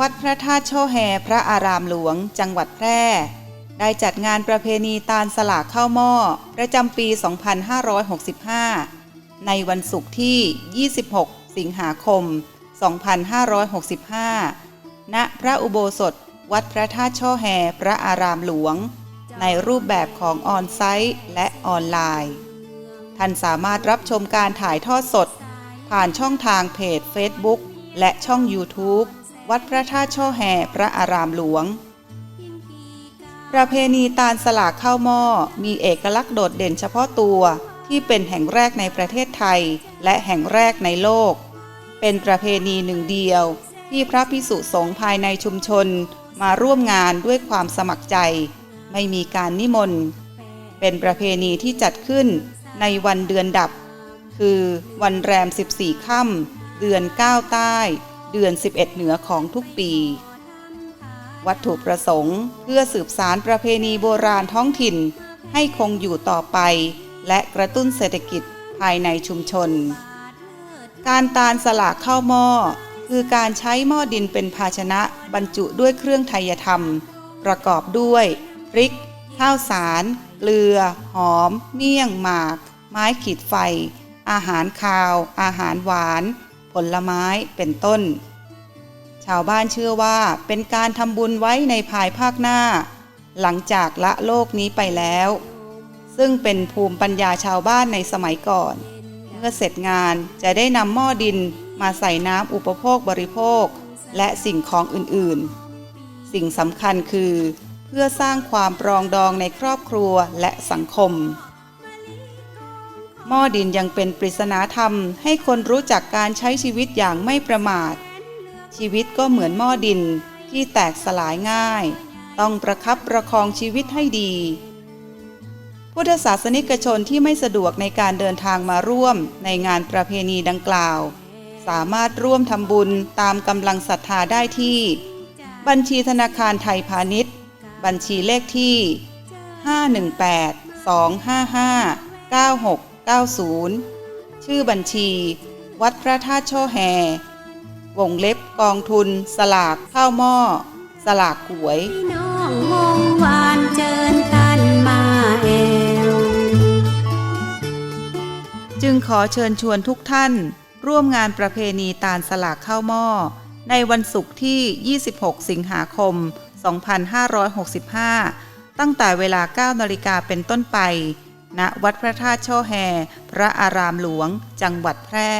วัดพระธาตุโชแฮพระอารามหลวง จังหวัดแพร่ ได้จัดงานประเพณีตาลสลากข้าวหม้อ ประจำปี 2565 ในวันศุกร์ที่ 26 สิงหาคม 2565 ณ พระอุโบสถ วัดพระธาตุโชแฮพระอารามหลวง ในรูปแบบของออนไซต์และออนไลน์ ท่านสามารถรับชมการถ่ายทอดสด ผ่านช่องทางเพจ Facebook และช่อง YouTube วัดพระธาตุช่อแห่พระอารามหลวง ประเพณีตาลสลากข้าวหม้อมีเอกลักษณ์โดดเด่นเฉพาะตัวที่เป็นแห่งแรกในประเทศไทย และแห่งแรกในโลก เป็นประเพณีหนึ่งเดียว ที่พระพิสุสงฆ์ภายในชุมชนมาร่วมงานด้วยความสมัครใจ ไม่มีการนิมนต์ เป็นประเพณีที่จัดขึ้นในวันเดือนดับ คือวันแรม 14 ค่ำเดือน 9 ใต้ เดือน 11 เหนือของทุกปี วัตถุประสงค์เพื่อสืบสารประเพณีโบราณท้องถิ่น ให้คงอยู่ต่อไป และกระตุ้นเศรษฐกิจภายในชุมชน การตาลสลากข้าวหม้อ คือการใช้หม้อดินเป็นภาชนะบรรจุด้วยเครื่องไทยธรรม ประกอบด้วยพริก ข้าวสาร เกลือ หอม เมี่ยง หมาก ไม้ขีดไฟ อาหารคาว อาหารหวาน ผลไม้เป็นต้น ชาวบ้านเชื่อว่าเป็นการทำบุญไว้ในภายภาคหน้า หลังจากละโลกนี้ไปแล้ว ซึ่งเป็นภูมิปัญญาชาวบ้านในสมัยก่อน เมื่อเสร็จงานจะได้นำหม้อดินมาใส่น้ำอุปโภคบริโภค และสิ่งของอื่นๆ สิ่งสำคัญคือ เพื่อสร้างความปรองดองในครอบครัวและสังคม หม้อดินยังเป็นปริศนาธรรม ให้คนรู้จักการใช้ชีวิตอย่างไม่ประมาท ชีวิตก็เหมือนหม้อดินที่แตกสลายง่าย ต้องประคับประคองชีวิตให้ดี พุทธศาสนิกชนที่ไม่สะดวกในการเดินทางมาร่วมในงานประเพณีดังกล่าว สามารถร่วมทำบุญตามกำลังศรัทธาได้ที่ บัญชีธนาคารไทยพาณิชย์ บัญชีเลขที่ 518 255 9690 ชื่อบัญชี วัดพระธาตุช่อแฮวงเล็บกองทุน สลากข้าวหม้อ สลากหวยพี่น้องวงวานเชิญท่านมาแอวจึงขอเชิญชวนทุกท่าน ร่วมงานประเพณีตาลสลากข้าวหม้อ ในวันศุกร์ที่ 26 สิงหาคม 2565 ตั้งแต่เวลา 9 นาฬิกาเป็นต้นไป ณวัดพระธาตุช่อแฮ พระอารามหลวง จังหวัดแพร่